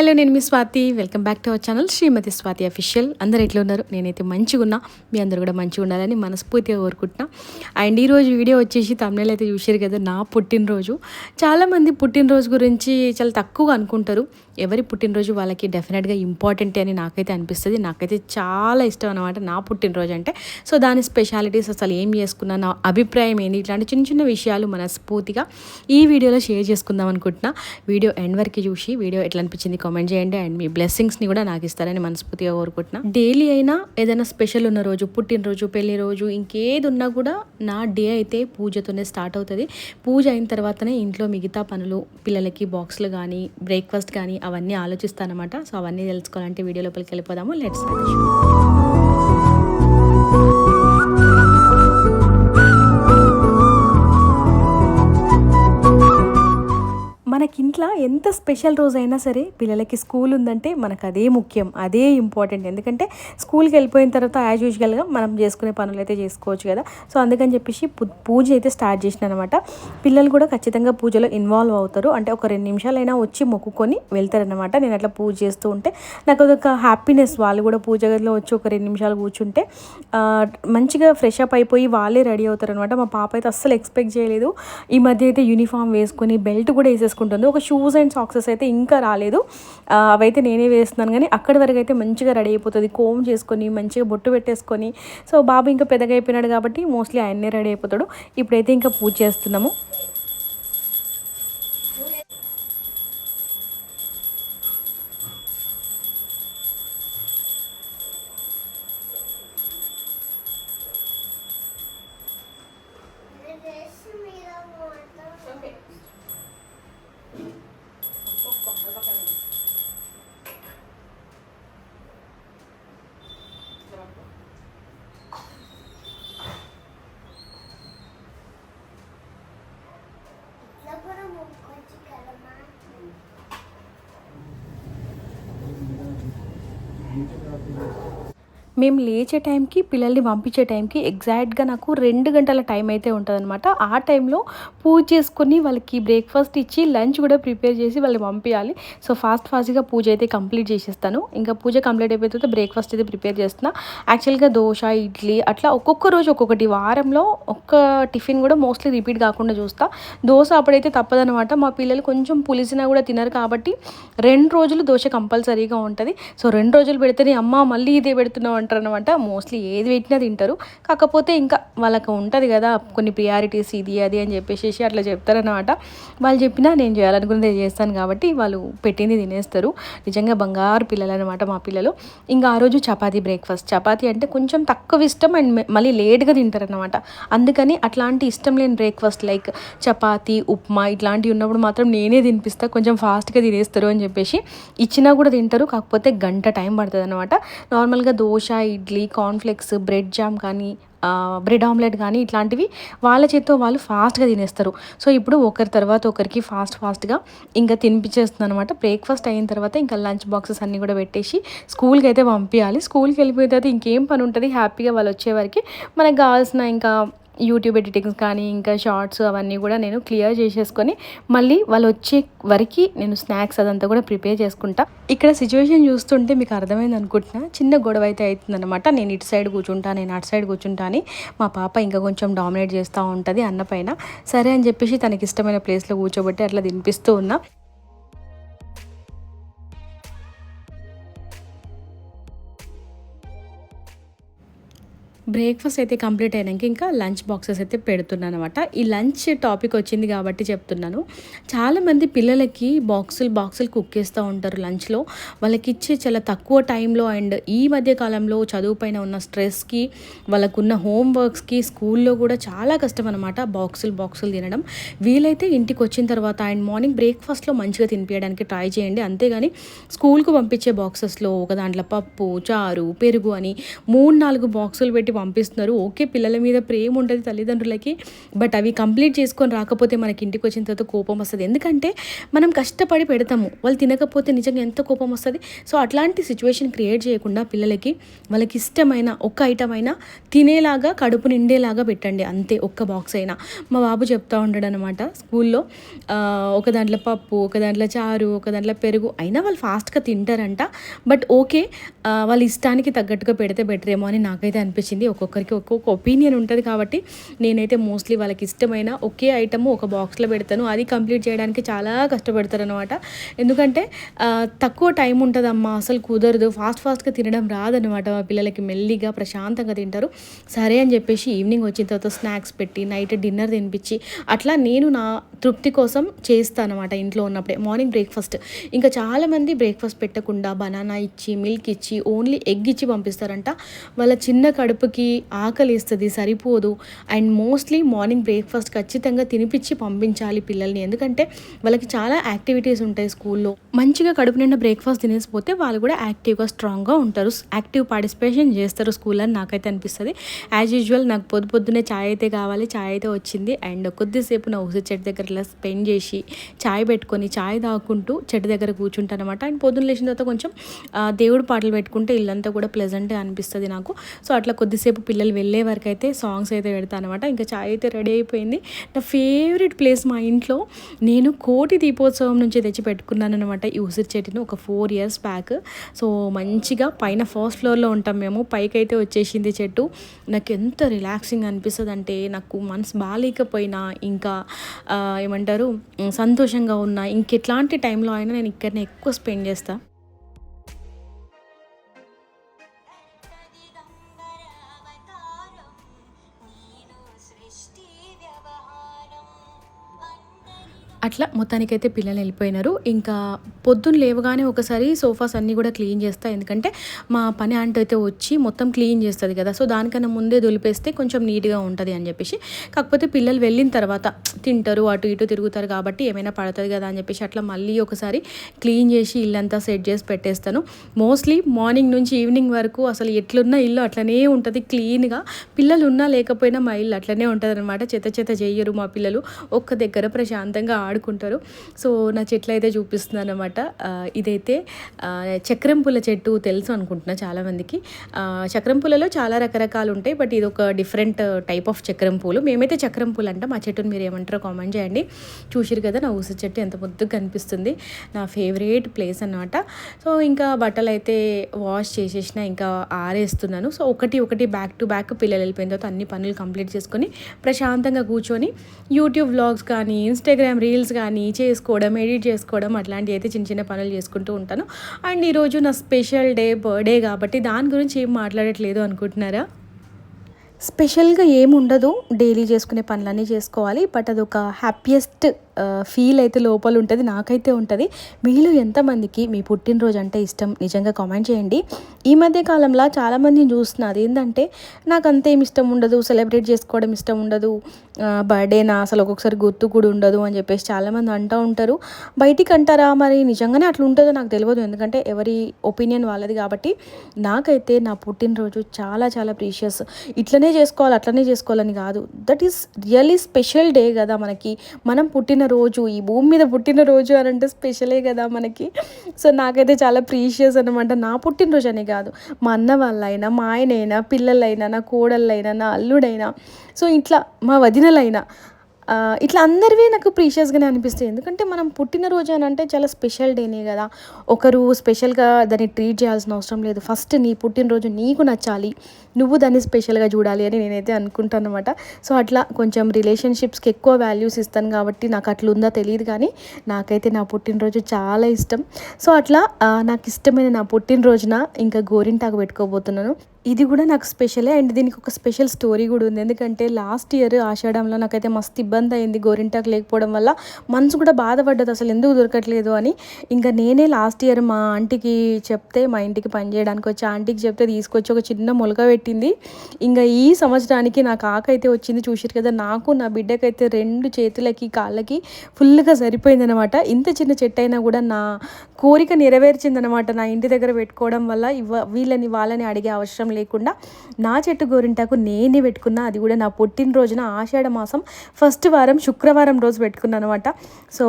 Hello నేను మీ Swathi. Welcome back to our channel. Shrimati Swathi official. అందరు ఎట్లా ఉన్నారు? నేనైతే మంచిగా ఉన్నా. మీ అందరూ కూడా మంచిగా ఉండాలని మనస్ఫూర్తిగా కోరుకుంటున్నా. అండ్ ఈరోజు వీడియో వచ్చేసి తమిళ అయితే చూసారు కదా నా పుట్టినరోజు. చాలామంది పుట్టినరోజు గురించి చాలా తక్కువగా అనుకుంటారు. ఎవరి పుట్టినరోజు వాళ్ళకి డెఫినెట్గా ఇంపార్టెంట్ అని నాకైతే అనిపిస్తుంది. నాకైతే చాలా ఇష్టం అనమాట నా పుట్టినరోజు అంటే. సో దాని స్పెషాలిటీస్ అసలు ఏం చేసుకున్నా నా అభిప్రాయం ఏంటి ఇట్లాంటి చిన్న చిన్న విషయాలు మనస్ఫూర్తిగా ఈ వీడియోలో షేర్ చేసుకుందాం అనుకుంటున్నా. వీడియో ఎండ్ వరకు చూసి వీడియో ఎట్లా అనిపించింది కామెంట్ చేయండి అండ్ మీ బ్లెస్సింగ్స్ని కూడా నాకు ఇస్తారని మనస్ఫూర్తిగా కోరుకుంటున్నా. డైలీ అయినా ఏదైనా స్పెషల్ ఉన్న రోజు పుట్టినరోజు పెళ్ళి రోజు ఇంకేది ఉన్నా కూడా నా డే అయితే పూజతోనే స్టార్ట్ అవుతుంది. పూజ అయిన తర్వాతనే ఇంట్లో మిగతా పనులు పిల్లలకి బాక్స్లు కానీ బ్రేక్ఫాస్ట్ కానీ అవన్నీ ఆలోచిస్తానమాట సో అవన్నీ తెలుసుకోవాలంటే వీడియో లోపలికి వెళ్ళిపోదాము. లెట్స్ మనకి ఇంట్లో ఎంత స్పెషల్ రోజు అయినా సరే పిల్లలకి స్కూల్ ఉందంటే మనకు అదే ముఖ్యం అదే ఇంపార్టెంట్. ఎందుకంటే స్కూల్కి వెళ్ళిపోయిన తర్వాత యాజ్ యూజువల్గా మనం చేసుకునే పనులు అయితే చేసుకోవచ్చు కదా. సో అందుకని చెప్పేసి పూజ అయితే స్టార్ట్ చేసిన అనమాట పిల్లలు కూడా ఖచ్చితంగా పూజలో ఇన్వాల్వ్ అవుతారు. అంటే ఒక రెండు నిమిషాలైనా వచ్చి మొక్కుకొని వెళ్తారనమాట. నేను అట్లా పూజ చేస్తూ ఉంటే నాకు అదొక హ్యాపీనెస్ వాళ్ళు కూడా పూజ గదిలో వచ్చి ఒక రెండు నిమిషాలు కూర్చుంటే మంచిగా ఫ్రెష్ అప్ అయిపోయి వాళ్ళే రెడీ అవుతారు అనమాట మా పాప అయితే అస్సలు ఎక్స్పెక్ట్ చేయలేదు. ఈ మధ్య అయితే యూనిఫామ్ వేసుకొని బెల్ట్ కూడా ఉంటుంది. ఒక షూస్ అండ్ సాక్సెస్ అయితే ఇంకా రాలేదు. అవైతే నేనే వేస్తున్నాను కానీ అక్కడి వరకు అయితే మంచిగా రెడీ అయిపోతుంది. కోమ్ చేసుకొని మంచిగా బొట్టు పెట్టేసుకొని. సో బాబు ఇంకా పెద్దగా అయిపోయినాడు కాబట్టి మోస్ట్లీ ఆయన్నే రెడీ అయిపోతాడు. ఇప్పుడైతే ఇంకా పూజ చేస్తున్నాము. మేము లేచే టైంకి పిల్లల్ని పంపించే టైంకి ఎగ్జాక్ట్గా నాకు రెండు గంటల టైం అయితే ఉంటుందన్నమాట. ఆ టైంలో పూజ చేసుకొని వాళ్ళకి బ్రేక్ఫాస్ట్ ఇచ్చి లంచ్ కూడా ప్రిపేర్ చేసి వాళ్ళని పంపించాలి సో ఫాస్ట్ ఫాస్ట్గా పూజ అయితే కంప్లీట్ చేసేస్తాను. ఇంకా పూజ కంప్లీట్ అయిపోయిన తర్వాత బ్రేక్ఫాస్ట్ అయితే ప్రిపేర్ చేస్తున్నా. యాక్చువల్గా దోశ ఇడ్లీ అట్లా ఒక్కొక్క రోజు ఒక్కొక్కటి. వారంలో ఒక్క టిఫిన్ కూడా మోస్ట్లీ రిపీట్ కాకుండా చూస్తా. దోశ అప్పుడైతే తప్పదనమాట మా పిల్లలు కొంచెం పులిసినా కూడా తినరు కాబట్టి రెండు రోజులు దోశ కంపల్సరీగా ఉంటుంది. సో రెండు రోజులు పెడితేనే అమ్మ మళ్ళీ ఇదే పెడుతున్నావు అంటారు అనమాట మోస్ట్లీ ఏది పెట్టినా తింటారు. కాకపోతే ఇంకా వాళ్ళకి ఉంటుంది కదా కొన్ని ప్రియారిటీస్ ఇది అది అని చెప్పేసి అట్లా చెప్తారనమాట వాళ్ళు చెప్పినా నేను చేయాలనుకున్నది చేస్తాను కాబట్టి వాళ్ళు పెట్టింది తినేస్తారు. నిజంగా బంగారు పిల్లలు అనమాట మా పిల్లలు. ఇంకా ఆ రోజు చపాతీ బ్రేక్ఫాస్ట్ చపాతీ అంటే కొంచెం తక్కువ ఇష్టం అండ్ మళ్ళీ లేట్గా తింటారనమాట అందుకని అట్లాంటి ఇష్టం లేని బ్రేక్ఫాస్ట్ లైక్ చపాతీ ఉప్మా ఇట్లాంటివి ఉన్నప్పుడు మాత్రం నేనే తినిపిస్తా. కొంచెం ఫాస్ట్గా తినేస్తారు అని చెప్పేసి. ఇచ్చినా కూడా తింటారు. కాకపోతే గంట టైం పడుతుంది అనమాట నార్మల్గా dosa idli cornflakes bread jam కానీ బ్రెడ్ ఆమ్లెట్ కానీ ఇట్లాంటివి వాళ్ళ చేత్తో వాళ్ళు ఫాస్ట్గా తినేస్తారు. సో ఇప్పుడు ఒకరి తర్వాత ఒకరికి ఫాస్ట్ ఫాస్ట్గా ఇంకా తినిపించేస్తుంది అనమాట బ్రేక్ఫాస్ట్ అయిన తర్వాత ఇంకా లంచ్ బాక్సెస్ అన్నీ కూడా పెట్టేసి స్కూల్కి అయితే పంపించాలి స్కూల్కి వెళ్ళిపోయిన తర్వాత ఇంకేం పని ఉంటుంది? హ్యాపీగా వాళ్ళు వచ్చే మనకు కావాల్సిన ఇంకా యూట్యూబ్ ఎడిటింగ్స్ కానీ ఇంకా షార్ట్స్ అవన్నీ కూడా నేను క్లియర్ చేసేసుకొని మళ్ళీ వాళ్ళు వచ్చే వరకు నేను స్నాక్స్ అదంతా కూడా ప్రిపేర్ చేసుకుంటా. ఇక్కడ సిచ్యువేషన్ చూస్తుంటే మీకు అర్థమైంది అనుకుంటున్నా. చిన్న గొడవ అయితే అవుతుందన్నమాట నేను ఇటు సైడ్ కూర్చుంటా నేను అటు సైడ్ కూర్చుంటా అని మా పాప ఇంకా కొంచెం డామినేట్ చేస్తూ ఉంటుంది అన్న పైన. సరే అని చెప్పేసి తనకి ఇష్టమైన ప్లేస్లో కూర్చోబెట్టి అట్లా తినిపిస్తూ ఉన్నా. బ్రేక్ఫాస్ట్ అయితే కంప్లీట్ అయినాక ఇంకా లంచ్ బాక్సెస్ అయితే పెడుతున్నాను అనమాట ఈ లంచ్ టాపిక్ వచ్చింది కాబట్టి చెప్తున్నాను. చాలామంది పిల్లలకి బాక్సులు బాక్సులు కుక్ చేస్తూ ఉంటారు లంచ్లో. వాళ్ళకి ఇచ్చే చాలా తక్కువ టైంలో అండ్ ఈ మధ్య కాలంలో చదువు పైన ఉన్న స్ట్రెస్కి వాళ్ళకున్న హోంవర్క్స్కి స్కూల్లో కూడా చాలా కష్టం అనమాట బాక్సులు బాక్సులు తినడం. వీలైతే ఇంటికి వచ్చిన తర్వాత అండ్ మార్నింగ్ బ్రేక్ఫాస్ట్లో మంచిగా తినిపించడానికి ట్రై చేయండి. అంతేగాని స్కూల్కు పంపించే బాక్సెస్లో ఒక దాంట్లో పప్పు చారు పెరుగు అని మూడు నాలుగు బాక్సులు పెట్టి పంపిస్తున్నారు. ఓకే పిల్లల మీద ప్రేమ ఉంటుంది తల్లిదండ్రులకి బట్ అవి కంప్లీట్ చేసుకొని రాకపోతే మనకి ఇంటికి వచ్చిన తర్వాత కోపం వస్తుంది. ఎందుకంటే మనం కష్టపడి పెడతాము. వాళ్ళు తినకపోతే నిజంగా ఎంత కోపం వస్తుంది? సో అట్లాంటి సిచ్యువేషన్ క్రియేట్ చేయకుండా పిల్లలకి వాళ్ళకి ఇష్టమైన ఒక్క ఐటమ్ అయినా తినేలాగా కడుపు నిండేలాగా పెట్టండి. అంతే ఒక్క బాక్స్ అయినా. మా బాబు చెప్తా ఉంటాడు అనమాట స్కూల్లో ఒక దాంట్లో పప్పు ఒక దాంట్లో చారు ఒక దాంట్లో పెరుగు అయినా వాళ్ళు ఫాస్ట్గా తింటారంట. బట్ ఓకే వాళ్ళ ఇష్టానికి తగ్గట్టుగా పెడితే బెటర్ ఏమో అని నాకైతే అనిపించింది. ఒక్కొక్కరికి ఒక్కొక్క ఒపీనియన్ ఉంటుంది కాబట్టి నేనైతే మోస్ట్లీ వాళ్ళకి ఇష్టమైన ఒకే ఐటమ్ ఒక బాక్స్లో పెడతాను. అది కంప్లీట్ చేయడానికి చాలా కష్టపడతారు అనమాట ఎందుకంటే తక్కువ టైం ఉంటుందమ్మా అసలు కుదరదు. ఫాస్ట్ ఫాస్ట్గా తినడం రాదనమాట మా పిల్లలకి మెల్లిగా ప్రశాంతంగా తింటారు. సరే అని చెప్పేసి ఈవినింగ్ వచ్చిన తర్వాత స్నాక్స్ పెట్టి నైట్ డిన్నర్ తినిపించి అట్లా నేను నా తృప్తి కోసం చేస్తానమాట ఇంట్లో ఉన్నప్పుడే. Morning breakfast. ఇంకా చాలామంది బ్రేక్ఫాస్ట్ పెట్టకుండా బనానా ఇచ్చి మిల్క్ ఇచ్చి ఓన్లీ ఎగ్ ఇచ్చి పంపిస్తారంట. వాళ్ళ చిన్న కడుపుకి ఆకలి ఇస్తుంది సరిపోదు. అండ్ మోస్ట్లీ మార్నింగ్ బ్రేక్ఫాస్ట్ ఖచ్చితంగా తినిపించి పంపించాలి పిల్లల్ని. ఎందుకంటే వాళ్ళకి చాలా యాక్టివిటీస్ ఉంటాయి స్కూల్లో. మంచిగా కడుపు నిండా బ్రేక్ఫాస్ట్ తినేసిపోతే వాళ్ళు కూడా యాక్టివ్గా స్ట్రాంగ్గా ఉంటారు. యాక్టివ్ పార్టిసిపేషన్ చేస్తారు స్కూల్ అని నాకైతే అనిపిస్తుంది. యాజ్ యూజువల్ నాకు పొద్దు పొద్దునే ఛాయ్ అయితే కావాలి ఛాయ్ అయితే వచ్చింది. అండ్ కొద్దిసేపు నా ఉసి చెట్టు దగ్గర ఇలా స్పెండ్ చేసి ఛాయ్ పెట్టుకొని ఛాయ్ తాగుకుంటూ చెట్టు దగ్గర కూర్చుంటాను అనమాట అండ్ పొద్దున్న లేచిన తర్వాత కొంచెం దేవుడు పాటలు పెట్టుకుంటే ఇల్లంతా కూడా ప్లెజెంట్గా అనిపిస్తుంది నాకు. సో అట్లా కొద్దిసేపు పిల్లలు వెళ్ళే వరకు అయితే సాంగ్స్ అయితే పెడతాను అనమాట ఇంకా చాయ్ అయితే రెడీ అయిపోయింది. నా ఫేవరెట్ ప్లేస్ మా ఇంట్లో నేను కోటి దీపోత్సవం నుంచి తెచ్చి పెట్టుకున్నాను అనమాట ఈ ఉసిరి చెట్టుని ఒక ఫోర్ ఇయర్స్ బ్యాక్. సో మంచిగా పైన ఫస్ట్ ఫ్లోర్లో ఉంటాం మేము. పైకి అయితే వచ్చేసింది చెట్టు. నాకు ఎంత రిలాక్సింగ్ అనిపిస్తుంది అంటే నాకు మనసు బాగాలేకపోయినా ఇంకా ఏమంటారు సంతోషంగా ఉన్నా ఇంకెట్లాంటి టైంలో అయినా నేను ఇక్కడనే ఎక్కువ స్పెండ్ చేస్తాను అట్లా మొత్తానికైతే పిల్లలు వెళ్ళిపోయినారు. ఇంకా పొద్దున్న లేవగానే ఒకసారి సోఫాస్ అన్నీ కూడా క్లీన్ చేస్తా. ఎందుకంటే మా పని ఆంటీ అయితే వచ్చి మొత్తం క్లీన్ చేస్తుంది కదా. సో దానికన్నా ముందే దులిపేస్తే కొంచెం నీట్గా ఉంటుంది అని చెప్పేసి. కాకపోతే పిల్లలు వెళ్ళిన తర్వాత తింటారు అటు ఇటు తిరుగుతారు కాబట్టి ఏమైనా పడుతుంది కదా అని చెప్పేసి అట్లా మళ్ళీ ఒకసారి క్లీన్ చేసి ఇల్లంతా సెట్ చేసి పెట్టేస్తాను. మోస్ట్లీ మార్నింగ్ నుంచి ఈవినింగ్ వరకు అసలు ఎట్లున్న ఇల్లు అట్లనే ఉంటుంది క్లీన్గా. పిల్లలు ఉన్నా లేకపోయినా మా ఇల్లు అట్లనే ఉంటుంది అనమాట చెత్త చెత్త చేయరు మా పిల్లలు. ఒక్క దగ్గర ప్రశాంతంగా ఆడు ఆడుకుంటారు సో నా చెట్లు అయితే చూపిస్తున్నాను అనమాట ఇదైతే చక్రం పూల చెట్టు తెలుసు అనుకుంటున్నా చాలామందికి. చక్రం పూలలో చాలా రకరకాలు ఉంటాయి. బట్ ఇది ఒక డిఫరెంట్ టైప్ ఆఫ్ చక్రం పూలు మేమైతే చక్రం పూలు అంటాం. ఆ చెట్టుని మీరు ఏమంటారో కామెంట్ చేయండి. చూసిరు కదా నా ఊసి చెట్టు ఎంత ముద్దుగా కనిపిస్తుంది నా ఫేవరెట్ ప్లేస్ అనమాట సో ఇంకా బట్టలు అయితే వాష్ చేసేసిన ఇంకా ఆరేస్తున్నాను. సో ఒకటి ఒకటి బ్యాక్ టు బ్యాక్ పిల్లలు వెళ్ళిపోయిన తర్వాత అన్ని పనులు కంప్లీట్ చేసుకొని ప్రశాంతంగా కూర్చొని యూట్యూబ్ వ్లాగ్స్ కానీ ఇన్స్టాగ్రామ్ రీల్స్ కానీ చేసుకోవడం ఎడిట్ చేసుకోవడం అట్లాంటివి అయితే చిన్న చిన్న పనులు చేసుకుంటూ ఉంటాను. అండ్ ఈరోజు నా స్పెషల్ డే బర్త్డే కాబట్టి దాని గురించి ఏం మాట్లాడట్లేదు అనుకుంటున్నారా? స్పెషల్గా ఏముండదు. డైలీ చేసుకునే పనులన్నీ చేసుకోవాలి. బట్ అదొక హ్యాపీయెస్ట్ ఫీల్ అయితే లోపల ఉంటుంది నాకైతే ఉంటుంది. మీలో ఎంతమందికి మీ పుట్టినరోజు అంటే ఇష్టం? నిజంగా కామెంట్ చేయండి. ఈ మధ్య కాలంలో చాలామందిని చూస్తున్నారు ఏంటంటే నాకు అంతేం ఇష్టం ఉండదు సెలబ్రేట్ చేసుకోవడం ఇష్టం ఉండదు బర్త్డే నా అసలు ఒక్కొక్కసారి గుర్తు కూడా ఉండదు అని చెప్పేసి చాలామంది అంటూ ఉంటారు. బయటికి అంటారా? మరి నిజంగానే అట్లా ఉంటుందో నాకు తెలియదు. ఎందుకంటే ఎవరి ఒపీనియన్ వాళ్ళది కాబట్టి నాకైతే నా పుట్టినరోజు చాలా చాలా ప్రీషియస్ ఇట్లనే చేసుకోవాలి అట్లనే చేసుకోవాలని కాదు. That is really special day కదా మనకి. మనం పుట్టిన పుట్టినరోజు ఈ భూమి మీద పుట్టినరోజు అని అంటే స్పెషలే కదా మనకి. సో నాకైతే చాలా ప్రీషియస్ అనమాట నా పుట్టినరోజు అనే కాదు. మా అన్న వాళ్ళైనా మా ఆయనైనా పిల్లలైనా నా కోడళ్ళైనా నా అల్లుడైనా. సో ఇట్లా మా వదినలైనా ఇట్లా అందరివి నాకు ప్రీషియస్గానే అనిపిస్తాయి. ఎందుకంటే మనం పుట్టినరోజు అని అంటే చాలా స్పెషల్ డేనే కదా. ఒకరు స్పెషల్గా దాన్ని ట్రీట్ చేయాల్సిన అవసరం లేదు. ఫస్ట్ నీ పుట్టినరోజు నీకు నచ్చాలి. నువ్వు దాన్ని స్పెషల్గా చూడాలి అని నేనైతే అనుకుంటాను అనమాట సో అట్లా కొంచెం రిలేషన్షిప్స్కి ఎక్కువ వాల్యూస్ ఇస్తాను కాబట్టి నాకు అట్లా ఉందా తెలియదు కానీ నాకైతే నా పుట్టినరోజు చాలా ఇష్టం. సో అట్లా నాకు ఇష్టమైన నా పుట్టినరోజున ఇంకా గోరింటాకు పెట్టుకోబోతున్నాను. ఇది కూడా నాకు స్పెషలే అండ్ దీనికి ఒక స్పెషల్ స్టోరీ కూడా ఉంది. ఎందుకంటే లాస్ట్ ఇయర్ ఆషాఢంలో నాకైతే మస్తు ఇబ్బంది అయింది గోరింటాకు లేకపోవడం వల్ల. మనసు కూడా బాధపడ్డది అసలు ఎందుకు దొరకట్లేదు అని. ఇంకా నేనే లాస్ట్ ఇయర్ మా ఆంటీకి చెప్తే మా ఇంటికి పని చేయడానికి వచ్చి ఆంటీకి చెప్తే తీసుకొచ్చి ఒక చిన్న మొలక పెట్టింది. ఇంకా ఈ సంవత్సరానికి నాకు ఆకైతే వచ్చింది. చూసారు కదా నాకు నా బిడ్డకైతే రెండు చేతులకి కాళ్ళకి ఫుల్గా సరిపోయిందనమాట ఇంత చిన్న చెట్టు అయినా కూడా నా కోరిక నెరవేర్చిందనమాట నా ఇంటి దగ్గర పెట్టుకోవడం వల్ల. ఇవ్వ వీళ్ళని వాళ్ళని అడిగే అవసరం అవసరం లేకుండా నా చెట్టు గోరింటాకు నేనే పెట్టుకున్నా. అది కూడా నా పుట్టినరోజున ఆషాఢ మాసం ఫస్ట్ వారం శుక్రవారం రోజు పెట్టుకున్నాను అనమాట సో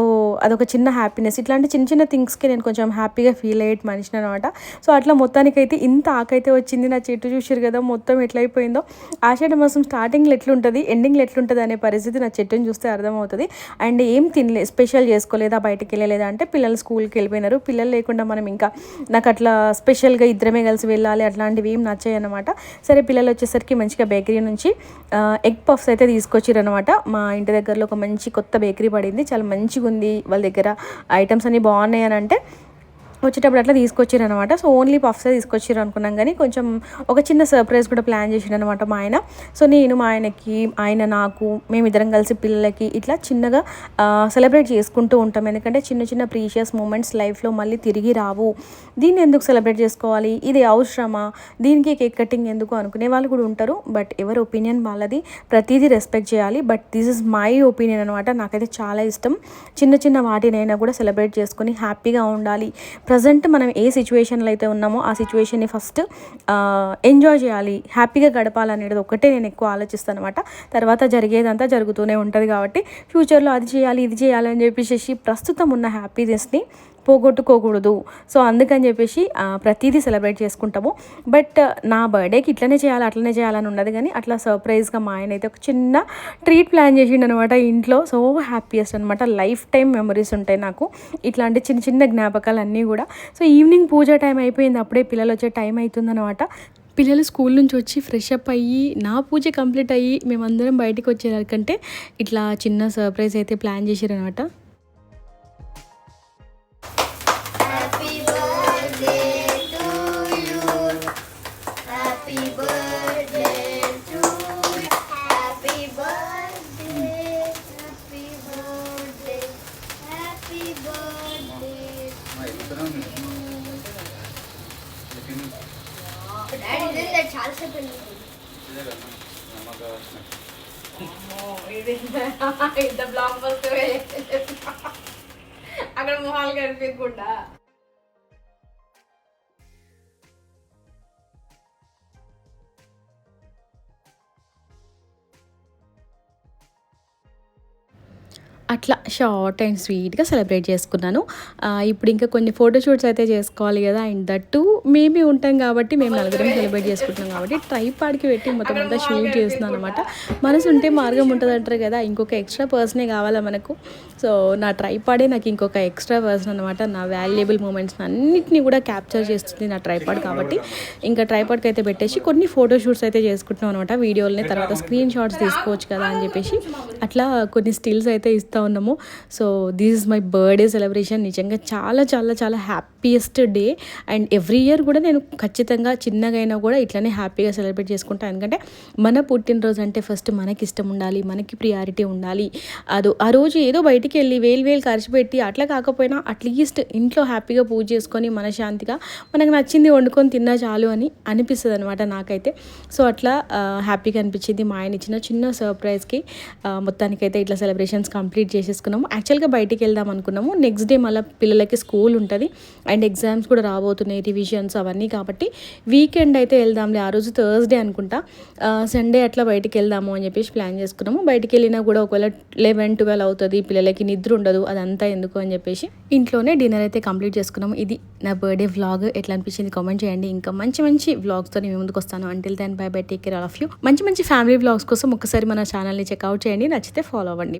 అదొక చిన్న హ్యాపీనెస్ ఇట్లాంటి చిన్న చిన్న థింగ్స్కి నేను కొంచెం హ్యాపీగా ఫీల్ అయ్యే మనిషిని అనమాట సో అట్లా మొత్తానికైతే ఇంత ఆకైతే వచ్చింది నా చెట్టు చూసారు కదా మొత్తం ఎట్లయిపోయిందో. ఆషాఢ మాసం స్టార్టింగ్లో ఎట్లుంటుంది ఎండింగ్లో ఎట్లుంటుంది అనే పరిస్థితి నా చెట్టుని చూస్తే అర్థమవుతుంది. అండ్ ఏం తినలే స్పెషల్ చేసుకోలేదా బయటకు వెళ్ళలేదా అంటే పిల్లలు స్కూల్కి వెళ్ళిపోయినారు. పిల్లలు లేకుండా మనం ఇంకా నాకు అట్లా స్పెషల్గా ఇద్దరమే కలిసి వెళ్ళాలి అట్లాంటివి ఏం నచ్చాయి అనమాట సరే పిల్లలు వచ్చేసరికి మంచిగా బేకరీ నుంచి ఎగ్ పఫ్స్ అయితే తీసుకొచ్చిరనమాట మా ఇంటి దగ్గరలో ఒక మంచి కొత్త బేకరీ పడింది. చాలా మంచిగా ఉంది వాళ్ళ దగ్గర ఐటమ్స్ అన్నీ బాగున్నాయి అని అంటే వచ్చేటప్పుడు అట్లా తీసుకొచ్చారు అనమాట సో ఓన్లీ పఫ్సే తీసుకొచ్చారు అనుకున్నాం కానీ కొంచెం ఒక చిన్న సర్ప్రైజ్ కూడా ప్లాన్ చేసిండు అనమాట మా ఆయన. సో నేను మా ఆయనకి ఆయన నాకు మేమిద్దరం కలిసి పిల్లలకి ఇట్లా చిన్నగా సెలబ్రేట్ చేసుకుంటూ ఉంటాం. ఎందుకంటే చిన్న చిన్న ప్రీషియస్ మూమెంట్స్ లైఫ్లో మళ్ళీ తిరిగి రావు. దీన్ని ఎందుకు సెలబ్రేట్ చేసుకోవాలి? ఇది అవసరమా? దీనికి కేక్ కటింగ్ ఎందుకు అనుకునే వాళ్ళు కూడా ఉంటారు. బట్ ఎవరి ఒపీనియన్ వాళ్ళది ప్రతిదీ రెస్పెక్ట్ చేయాలి. But this is my opinion అనమాట నాకైతే చాలా ఇష్టం. చిన్న చిన్న వాటినైనా కూడా సెలబ్రేట్ చేసుకొని హ్యాపీగా ఉండాలి. ప్రజెంట్ మనం ఏ సిచ్యువేషన్లో అయితే ఉన్నామో ఆ సిచ్యువేషన్ని ఫస్ట్ ఎంజాయ్ చేయాలి. హ్యాపీగా గడపాలనేది ఒకటే నేను ఎక్కువ ఆలోచిస్తాను అనమాట తర్వాత జరిగేదంతా జరుగుతూనే ఉంటుంది కాబట్టి ఫ్యూచర్లో అది చేయాలి ఇది చేయాలి అని చెప్పేసి ప్రస్తుతం ఉన్న హ్యాపీనెస్ని పోగొట్టుకోకూడదు. సో అందుకని చెప్పేసి ప్రతిదీ సెలబ్రేట్ చేసుకుంటాము. బట్ నా బర్త్డేకి ఇట్లనే చేయాలి అట్లనే చేయాలని ఉండదు కానీ అట్లా సర్ప్రైజ్గా మా ఆయన అయితే ఒక చిన్న ట్రీట్ ప్లాన్ చేసిండు అనమాట ఇంట్లో. సో హ్యాపీయెస్ట్ అనమాట లైఫ్ టైం మెమరీస్ ఉంటాయి నాకు. ఇట్లాంటి చిన్న చిన్న జ్ఞాపకాలు అన్నీ కూడా. సో ఈవినింగ్ పూజ టైం అయిపోయింది. అప్పుడే పిల్లలు వచ్చే టైం అవుతుందనమాట పిల్లలు స్కూల్ నుంచి వచ్చి ఫ్రెష్ అప్ అయ్యి నా పూజ కంప్లీట్ అయ్యి మేమందరం బయటికి వచ్చేదానికంటే ఇట్లా చిన్న సర్ప్రైజ్ అయితే ప్లాన్ చేశారనమాట ఇంత బ్లాక్ బస్టర్ అక్కడ మొహాలు కనిపించకుండా. అట్లా షార్ట్ అండ్ స్వీట్గా సెలబ్రేట్ చేసుకున్నాను. ఇప్పుడు ఇంకా కొన్ని ఫోటోషూట్స్ అయితే చేసుకోవాలి కదా అండ్ దట్టు మేమే ఉంటాం కాబట్టి మేము నలుగురం సెలబ్రేట్ చేసుకుంటున్నాం కాబట్టి ట్రైపాడ్కి పెట్టి మొత్తం అంతా షూట్ చేస్తున్నాను అనమాట మనసు ఉంటే మార్గం ఉంటుంది అంటారు కదా ఇంకొక ఎక్స్ట్రా పర్సనే కావాలా మనకు. సో నా ట్రైపాడే నాకు ఇంకొక ఎక్స్ట్రా పర్సన్ అనమాట నా వాల్యుయబుల్ మూమెంట్స్ అన్నింటినీ కూడా క్యాప్చర్ చేస్తుంది నా ట్రైపాడ్ కాబట్టి. ఇంకా ట్రైపాడ్కి అయితే పెట్టేసి కొన్ని ఫోటోషూట్స్ అయితే చేసుకుంటున్నాం అనమాట వీడియోలని తర్వాత స్క్రీన్ షాట్స్ తీసుకోవచ్చు కదా అని చెప్పేసి. అట్లా కొన్ని స్టిల్స్ అయితే ఇస్తాం ఉన్నాము. So this is my birthday celebration నిజంగా చాలా చాలా చాలా happiest day and every year కూడా నేను ఖచ్చితంగా చిన్నగైనా కూడా ఇట్లానే హ్యాపీగా సెలబ్రేట్ చేసుకుంటాను ఎందుకంటే మన పుట్టినరోజు అంటే ఫస్ట్ మనకి ఇష్టం ఉండాలి మనకి ప్రియారిటీ ఉండాలి. అదో ఆ రోజు ఏదో బయటికి వెళ్ళి వేలు వేలు ఖర్చు పెట్టి అట్లా కాకపోయినా అట్లీస్ట్ ఇంట్లో హ్యాపీగా పూజ చేసుకొని మనశాంతిగా మనకు నచ్చింది వండుకొని తిన్నా చాలు అని అనిపిస్తుంది అనమాట నాకైతే. సో అట్లా హ్యాపీగా అనిపించింది మా ఆయన ఇచ్చిన చిన్న సర్ప్రైజ్కి మొత్తానికైతే ఇట్లా సెలబ్రేషన్స్ కంప్లీట్ చేసేసుకున్నాము. యాక్చువల్గా బయటికి వెళ్దాం అనుకున్నాము. నెక్స్ట్ డే మళ్ళీ పిల్లలకి స్కూల్ ఉంటుంది. అండ్ ఎగ్జామ్స్ కూడా రాబోతున్నాయి రివిజన్స్ అవన్నీ కాబట్టి. వీకెండ్ అయితే వెళ్దాంలే. ఆ రోజు థర్స్డే అనుకుంటా. సండే అట్లా బయటికి వెళ్దాము అని చెప్పేసి ప్లాన్ చేసుకున్నాము. బయటికి వెళ్ళినా కూడా ఒకవేళ లెవెన్ ట్వెల్వ్ అవుతుంది. పిల్లలకి నిద్ర ఉండదు. అదంతా ఎందుకు అని చెప్పేసి ఇంట్లోనే డిన్నర్ అయితే కంప్లీట్ చేసుకున్నాము. ఇది నా బర్త్డే వ్లాగ్ ఎట్లా అనిపించింది కామెంట్ చేయండి. ఇంకా మంచి మంచి వ్లాగ్స్తో నేను ముందుకు వస్తాను. Until then bye bye take care all of you మంచి మంచి ఫ్యామిలీ వ్లాగ్స్ కోసం ఒకసారి మన ఛానల్ని చెక్అవుట్ చేయండి. నచ్చితే ఫాలో అవ్వండి.